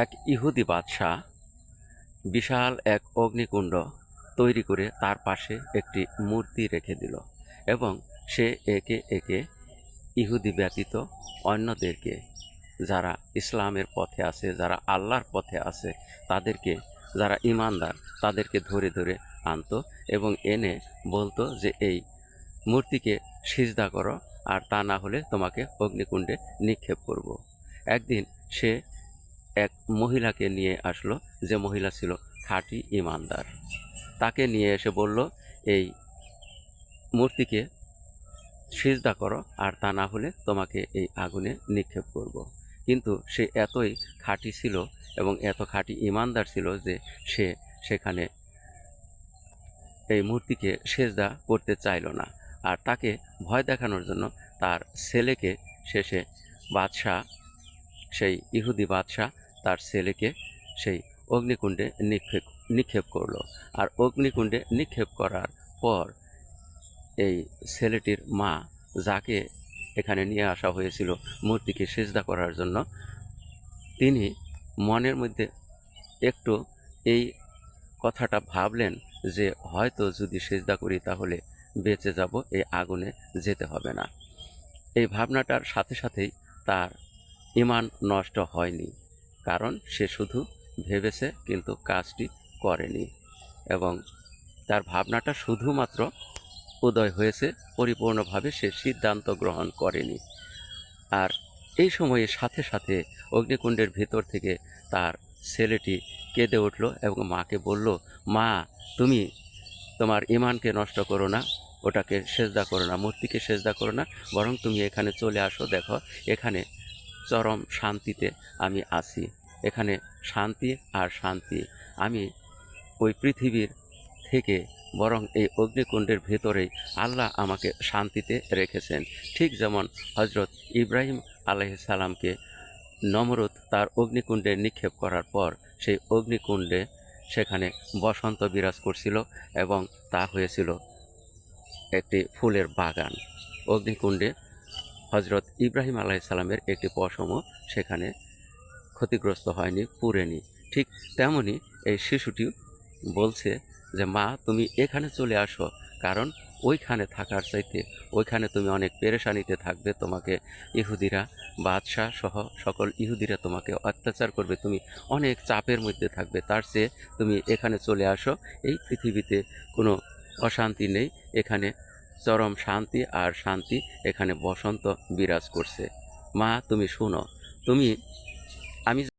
এক ইহুদি বাদশাহ বিশাল এক অগ্নিকুণ্ড তৈরি করে তার পাশে একটি মূর্তি রেখে দিল এবং সে একে একে ইহুদি ব্যতীত অন্যদেরকে, যারা ইসলামের পথে আছে, যারা আল্লাহর পথে আছে, তাদেরকে, যারা ইমানদার, তাদেরকে ধরে ধরে আনতো এবং এনে বলতো যে, এই মূর্তিকে সিজদা করো আর তা না হলে তোমাকে অগ্নিকুণ্ডে নিক্ষেপ করব। একদিন সে এক মহিলাকে নিয়ে আসলো, যে মহিলা ছিল খাঁটি ইমানদার তাকে নিয়ে এসে বলল, এই মূর্তিকে সিজদা করো, আর তা না হলে তোমাকে এই আগুনে নিক্ষেপ করব। কিন্তু সে এতই খাঁটি ছিল এবং এত খাঁটি ইমানদার ছিল যে সে সেখানে এই মূর্তিকে সেজদা করতে চাইল না আর তাকে ভয় দেখানোর জন্য তার ছেলেকে শেষে বাদশাহ সেই ইহুদি বাদশাহ তার ছেলেকে সেই অগ্নিকুণ্ডে নিক্ষেপ নিক্ষেপ করল। আর অগ্নিকুণ্ডে নিক্ষেপ করার পর এই ছেলেটির মা যাকে এখানে নিয়ে আসা হয়েছিল মূর্তিকে সেজদা করার জন্য, তিনি মনের মধ্যে একটু এই কথাটা ভাবলেন যে হয়তো যদি সেজদা করি তাহলে বেঁচে যাব, এই আগুনে যেতে হবে না। এই ভাবনাটার সাথে সাথেই তার ইমান নষ্ট হয়নি, কারণ সে শুধু ভেবেছে কিন্তু কাজটি করেনি এবং তার ভাবনাটা শুধুমাত্র উদয় হয়েছে, পরিপূর্ণভাবে সে সিদ্ধান্ত গ্রহণ করেনি। আর এই সময়ে সাথে সাথে অগ্নিকুণ্ডের ভিতর থেকে তার ছেলেটি কেঁদে উঠল এবং মাকে বলল, মা, তুমি তোমার ইমানকে নষ্ট করো না, ওটাকে সেজদা করো না, মূর্তিকে সেজদা করো না, বরং তুমি এখানে চলে আসো, দেখো, এখানে চরম শান্তিতে আমি আছি। এখানে শান্তি আর শান্তি। আমি ওই পৃথিবীর থেকে বরং এই অগ্নিকুণ্ডের ভেতরেই আল্লাহ আমাকে শান্তিতে রেখেছেন। ঠিক যেমন হজরত ইব্রাহিম আলাইসালামকে নমরুদ তার অগ্নিকুণ্ডে নিক্ষেপ করার পর সেই অগ্নিকুণ্ডে সেখানে বসন্ত বিরাজ করছিল এবং তা হয়েছিল একটি ফুলের বাগান। অগ্নিকুণ্ডে হজরত ইব্রাহিম আলাইসাল্লামের একটি পশমও সেখানে ক্ষতিগ্রস্ত হয়নি পুরেনি ঠিক তেমনি এই শিশুটি বলছে যে, মা, তুমি এখানে চলে আসো, কারণ ওইখানে থাকার চাইতে ওইখানে তুমি অনেক পেরেশানিতে থাকবে। তোমাকে ইহুদিরা, বাদশাহ সহ সকল ইহুদিরা তোমাকে অত্যাচার করবে। তুমি অনেক চাপের মধ্যে থাকবে। তার চেয়ে তুমি এখানে চলে আসো। এই পৃথিবীতে কোনো অশান্তি নেই। এখানে চরম শান্তি আর শান্তি এখানে বসন্ত বিরাজ করছে। মা তুমি শুনো তুমি আমি